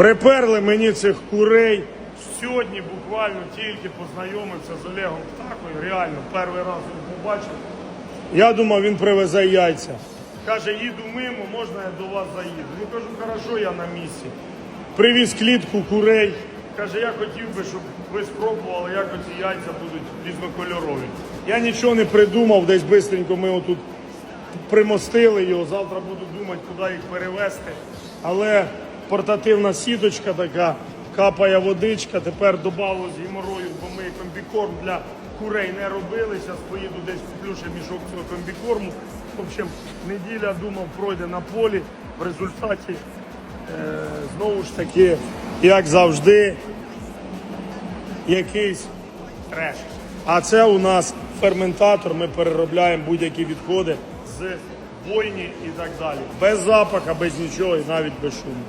Приперли мені цих курей. Сьогодні буквально тільки познайомився з Олегом Птахою. Реально, перший раз його побачив. Я думав, він привезе яйця. Каже, їду мимо, можна я до вас заїду? Ну кажу, хорошо, я на місці. Привіз клітку курей. Каже, я хотів би, щоб ви спробували, як оці яйця будуть різнокольорові. Я нічого не придумав, десь швидко ми отут примостили його. Завтра буду думати, куди їх перевезти. Але портативна сіточка така, капає водичка. Тепер додало з геморою, бо ми комбікорм для курей не робили. Зараз поїду десь куплю ще мішок цього комбікорму. В общем, неділя думав пройде на полі. В результаті е, знову ж таки, як завжди, якийсь треш. А це у нас ферментатор, ми переробляємо будь-які відходи з бойні і так далі. Без запаха, без нічого і навіть без шуму.